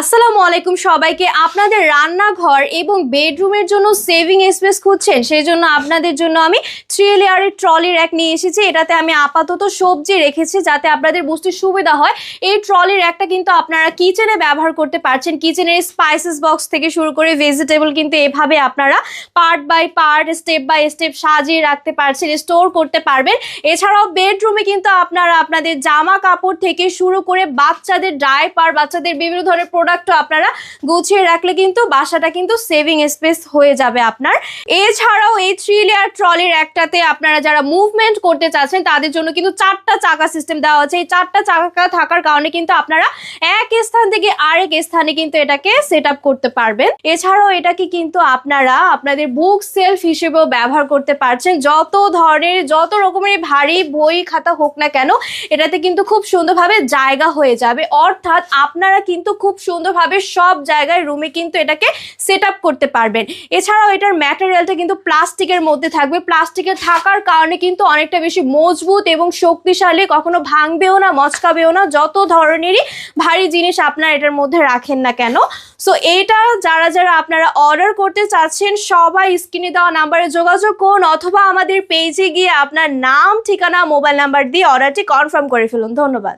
আসসালামু আলাইকুম সবাইকে। আপনাদের রান্নাঘর এবং বেডরুমের জন্য সেভিং স্পেস খুঁজছেন সেই জন্য আপনাদের জন্য আমি থ্রি লেয়ারের ট্রলি র্যাক নিয়ে এসেছি। এটাতে আমি আপাতত সবজি রেখেছি যাতে আপনাদের বুঝতে সুবিধা হয়। এই ট্রলি র্যাকটা কিন্তু আপনারা কিচেনে ব্যবহার করতে পারছেন। কিচেনের স্পাইসেস বক্স থেকে শুরু করে ভেজিটেবল কিন্তু এভাবে আপনারা part by part step by step সাজিয়ে রাখতে পারছেন স্টোর করতে পারবেন। এছাড়াও বেডরুমে কিন্তু আপনারা আপনাদের জামা কাপড় থেকে শুরু করে বাচ্চাদের ডাইপার বাচ্চাদের বিভিন্ন ধরনের প্রোডাক্টও আপনারা গুছিয়ে রাখলে কিন্তু বাসাটা কিন্তু সেভিং স্পেস হয়ে যাবে আপনার। এছাড়াও এই থ্রি লেয়ার ট্রলির একটাতে আপনারা যারা মুভমেন্ট করতে চাচ্ছেন, তাদের জন্য কিন্তু চারটা চাকা সিস্টেম দেওয়া আছে। এই চারটা চাকা থাকার কারণে কিন্তু আপনারা এক স্থান থেকে আরেক স্থানে কিন্তু এটাকে সেট করতে পারবেন। এছাড়াও এটাকে কিন্তু আপনারা আপনাদের বুক সেলফ হিসেবেও ব্যবহার করতে পারছেন। যত ধরনের, যত রকমের ভারী বই খাতা হোক না কেন, এটাতে কিন্তু খুব সুন্দরভাবে জায়গা হয়ে যাবে। অর্থাৎ আপনারা কিন্তু খুব সুন্দরভাবে সব জায়গায় রুমে কিন্তু এটাকে সেট করতে পারবেন। এছাড়াও এটার ম্যাটেরিয়ালটা কিন্তু প্লাস্টিকের মধ্যে থাকবে। প্লাস্টিকের থাকার কারণে কিন্তু অনেকটা বেশি মজবুত এবং শক্তিশালী, কখনো ভাঙবেও না, মচকাবেও না, যত ধরনেরই ভারী জিনিস আপনারা এটার মধ্যে রাখেন না কেন। সো এইটা যারা যারা আপনারা অর্ডার করতে চাচ্ছেন, সবাই স্ক্রিনে দেওয়া নাম্বারে যোগাযোগ করুন অথবা আমাদের পেজে গিয়ে আপনার নাম, ঠিকানা মোবাইল নাম্বার দিয়ে অর্ডারটি কনফার্ম করে ফেলুন। ধন্যবাদ।